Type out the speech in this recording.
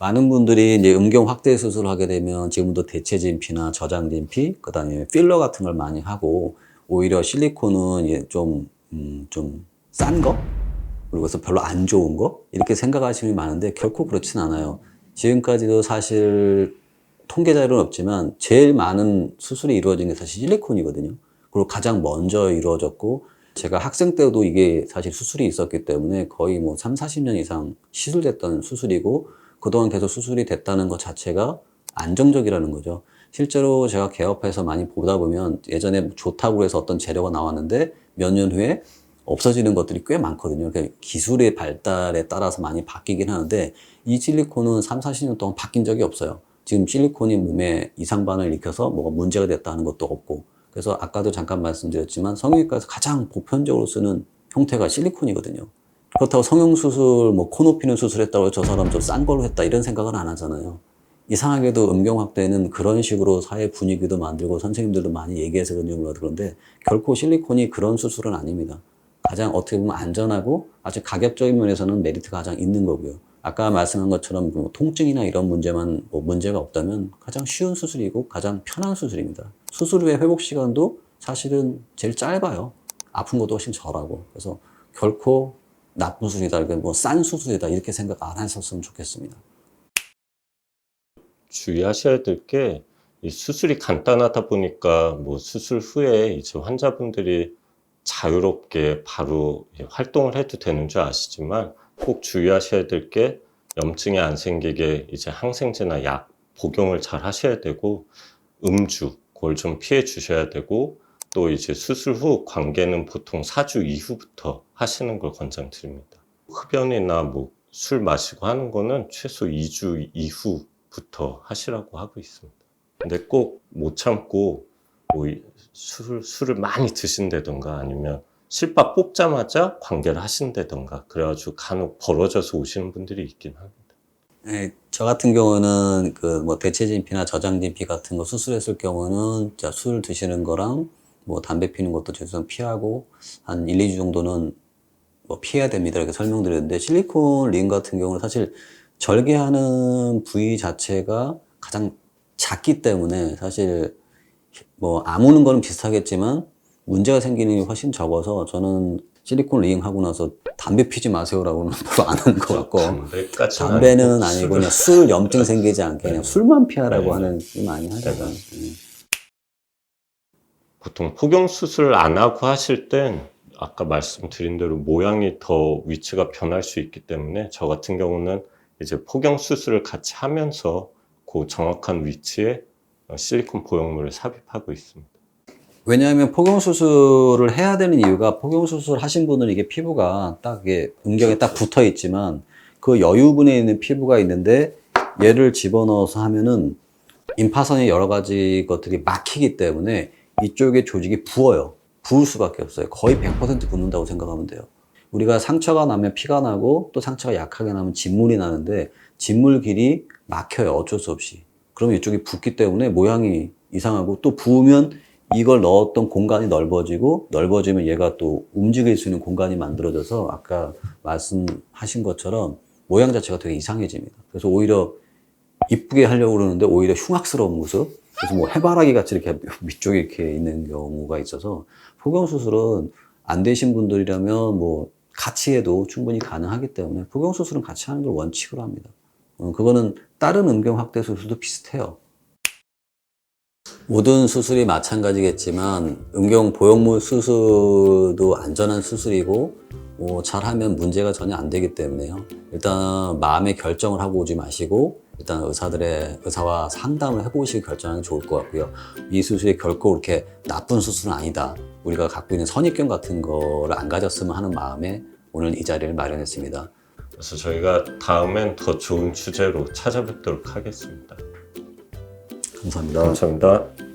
많은 분들이 이제 음경 확대 수술을 하게 되면 지금도 대체 진피나 저장 진피, 그다음에 필러 같은 걸 많이 하고 오히려 실리콘은 좀, 음, 좀싼 거? 그리고 그래서 별로 안 좋은 거? 이렇게 생각하시는 분이 많은데 결코 그렇진 않아요. 지금까지도 사실 통계 자료는 없지만 제일 많은 수술이 이루어진 게 사실 실리콘이거든요. 그리고 가장 먼저 이루어졌고 제가 학생 때도 이게 사실 수술이 있었기 때문에 거의 뭐 3, 40년 이상 시술됐던 수술이고 그동안 계속 수술이 됐다는 것 자체가 안정적이라는 거죠. 실제로 제가 개업해서 많이 보다 보면 예전에 좋다고 해서 어떤 재료가 나왔는데 몇 년 후에 없어지는 것들이 꽤 많거든요. 그러니까 기술의 발달에 따라서 많이 바뀌긴 하는데 이 실리콘은 3, 40년 동안 바뀐 적이 없어요. 지금 실리콘이 몸에 이상 반응을 일으켜서 뭐가 문제가 됐다는 것도 없고 그래서 아까도 잠깐 말씀드렸지만 성형외과에서 가장 보편적으로 쓰는 형태가 실리콘이거든요. 그렇다고 성형수술, 뭐 코 높이는 수술했다고 저 사람 좀 싼 걸로 했다 이런 생각은 안 하잖아요. 이상하게도 음경 확대는 그런 식으로 사회 분위기도 만들고 선생님들도 많이 얘기해서 그런지 몰라도 그런데 결코 실리콘이 그런 수술은 아닙니다. 가장 어떻게 보면 안전하고 아주 가격적인 면에서는 메리트가 가장 있는 거고요. 아까 말씀한 것처럼 뭐 통증이나 이런 문제만 뭐 문제가 없다면 가장 쉬운 수술이고 가장 편한 수술입니다. 수술 후에 회복 시간도 사실은 제일 짧아요. 아픈 것도 훨씬 덜하고 그래서 결코 나쁜 수술이다, 뭐싼 수술이다 이렇게 생각 안 하셨으면 좋겠습니다. 주의하셔야 될게이 수술이 간단하다 보니까 뭐 수술 후에 이제 환자분들이 자유롭게 바로 활동을 해도 되는 줄 아시지만 꼭 주의하셔야 될 게 염증이 안 생기게 이제 항생제나 약 복용을 잘 하셔야 되고 음주 그걸 좀 피해 주셔야 되고 또 이제 수술 후 관계는 보통 4주 이후부터 하시는 걸 권장드립니다. 흡연이나 뭐 술 마시고 하는 거는 최소 2주 이후부터 하시라고 하고 있습니다. 근데 꼭 못 참고 뭐 이- 술, 술을 많이 드신다던가 아니면 실밥 뽑자마자 관계를 하신다던가 그래가지고 간혹 벌어져서 오시는 분들이 있긴 합니다. 네, 저 같은 경우는 그 뭐 대체진피나 저장진피 같은 거 수술했을 경우는 술 드시는 거랑 뭐 담배 피는 것도 최소한 피하고 한 1, 2주 정도는 뭐 피해야 됩니다. 이렇게 설명드렸는데 실리콘 링 같은 경우는 사실 절개하는 부위 자체가 가장 작기 때문에 사실 뭐 아무는 거는 비슷하겠지만 문제가 생기는 게 훨씬 적어서 저는 실리콘 링 하고 나서 담배 피지 마세요라고는 별로 안 하는 것 같고 담배까지 담배는 아니고 그냥 술 염증 생기지 않게 그냥 술만 피하라고 네. 하는 게 많이 하죠. 음. 보통 폭경 수술 안 하고 하실 땐 아까 말씀드린 대로 모양이 더 위치가 변할 수 있기 때문에 저 같은 경우는 이제 폭경 수술을 같이 하면서 그 정확한 위치에 어, 실리콘 보형물을 삽입하고 있습니다. 왜냐하면 폭경 수술을 해야 되는 이유가 폭경 수술 하신 분은 이게 피부가 딱 이게 음경에 딱 붙어 있지만 그 여유분에 있는 피부가 있는데 얘를 집어넣어서 하면은 임파선의 여러 가지 것들이 막히기 때문에 이쪽에 조직이 부어요. 부을 수밖에 없어요. 거의 100% 붓는다고 생각하면 돼요. 우리가 상처가 나면 피가 나고 또 상처가 약하게 나면 진물이 나는데 진물 길이 막혀요. 어쩔 수 없이. 그럼 이쪽이 붓기 때문에 모양이 이상하고 또 부으면 이걸 넣었던 공간이 넓어지고 넓어지면 얘가 또 움직일 수 있는 공간이 만들어져서 아까 말씀하신 것처럼 모양 자체가 되게 이상해집니다. 그래서 오히려 이쁘게 하려고 그러는데 오히려 흉악스러운 모습. 그래서 뭐 해바라기 같이 이렇게 위쪽에 이렇게 있는 경우가 있어서 폭경 수술은 안 되신 분들이라면 뭐 같이 해도 충분히 가능하기 때문에 폭경 수술은 같이 하는 걸 원칙으로 합니다. 어, 그거는 다른 음경 확대 수술도 비슷해요. 모든 수술이 마찬가지겠지만 음경 보형물 수술도 안전한 수술이고 뭐 잘하면 문제가 전혀 안 되기 때문에요. 일단 마음의 결정을 하고 오지 마시고 일단 의사들의 의사와 상담을 해보시고 결정하는 게 좋을 것 같고요. 이 수술이 결코 그렇게 나쁜 수술은 아니다. 우리가 갖고 있는 선입견 같은 거를 안 가졌으면 하는 마음에 오늘 이 자리를 마련했습니다. 그래서 저희가 다음엔 더 좋은 주제로 찾아뵙도록 하겠습니다. 감사합니다. 감사합니다.